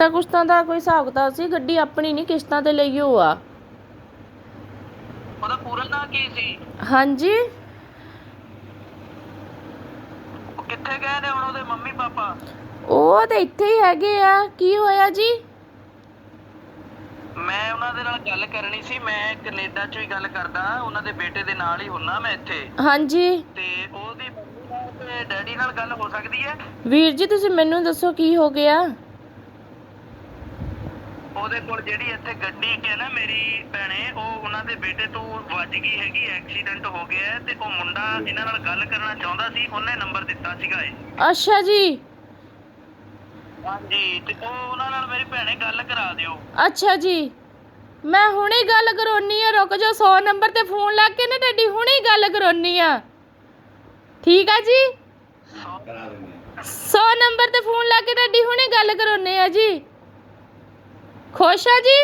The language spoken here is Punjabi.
ਤਾਂ ਕੁਛਤਾਂ ਦਾ ਕੋਈ ਹਿਸਾਬ ਕਿਤਾਬ ਸੀ? ਗੱਡੀ ਆਪਣੀ ਨਹੀਂ ਕਿਸ਼ਤਾਂ ਤੇ ਲਈ ਹੋ ਆ। ਉਹਦਾ ਪੂਰਾ ਨਾਂ ਕੀ ਸੀ? ਹਾਂਜੀ। ਉਹ ਕਿੱਥੇ ਗਏ ਨੇ ਹੁਣ ਉਹਦੇ ਮੰਮੀ ਪਾਪਾ? ਉਹ ਤੇ ਇੱਥੇ ਹੀ ਹੈਗੇ ਆ। ਕੀ ਹੋਇਆ ਜੀ? ਮੈਂ ਉਹਨਾਂ ਦੇ ਨਾਲ ਗੱਲ ਕਰਨੀ ਸੀ। ਮੈਂ ਕੈਨੇਡਾ ਚੋਂ ਹੀ ਗੱਲ ਕਰਦਾ। ਉਹਨਾਂ ਦੇ ਬੇਟੇ ਦੇ ਨਾਲ ਹੀ ਹੁੰਨਾ ਮੈਂ ਇੱਥੇ। ਹਾਂਜੀ। ਤੇ ਉਹਦੀ ਮੰਮੀ ਨਾਲ ਤੇ ਡੈਡੀ ਨਾਲ ਗੱਲ ਹੋ ਸਕਦੀ ਹੈ? ਵੀਰ ਜੀ ਤੁਸੀਂ ਮੈਨੂੰ ਦੱਸੋ ਕੀ ਹੋ ਗਿਆ? ਉਹਦੇ ਕੋਲ ਜਿਹੜੀ ਇੱਥੇ ਗੱਡੀ ਹੈ ਨਾ ਮੇਰੀ ਭੈਣੇ ਉਹ ਉਹਨਾਂ ਦੇ ਬੇਟੇ ਤੋਂ ਵੱਜ ਗਈ ਹੈਗੀ ਐਕਸੀਡੈਂਟ ਹੋ ਗਿਆ ਹੈ ਤੇ ਉਹ ਮੁੰਡਾ ਇਹਨਾਂ ਨਾਲ ਗੱਲ ਕਰਨਾ ਚਾਹੁੰਦਾ ਸੀ ਉਹਨੇ ਨੰਬਰ ਦਿੱਤਾ ਸੀਗਾ ਇਹ। ਅੱਛਾ ਜੀ। ਹਾਂਜੀ ਤੇ ਉਹ ਉਹਨਾਂ ਨਾਲ ਮੇਰੀ ਭੈਣੇ ਗੱਲ ਕਰਾ ਦਿਓ। ਅੱਛਾ ਜੀ। ਮੈਂ ਹੁਣੇ ਗੱਲ ਕਰਾਉਣੀ ਆ ਰੁਕ ਜਾਓ 100 ਨੰਬਰ ਤੇ ਫੋਨ ਲਾ ਕੇ ਨਾ ਡੈਡੀ ਹੁਣੇ ਗੱਲ ਕਰਾਉਣੀ ਆ। ਠੀਕ ਆ ਜੀ? 100 ਨੰਬਰ ਤੇ ਫੋਨ ਲਾ ਕੇ ਡੈਡੀ ਹੁਣੇ ਗੱਲ ਕਰਾਉਣੇ ਆ ਜੀ। ਖੁਸ਼ ਆ ਜੀ?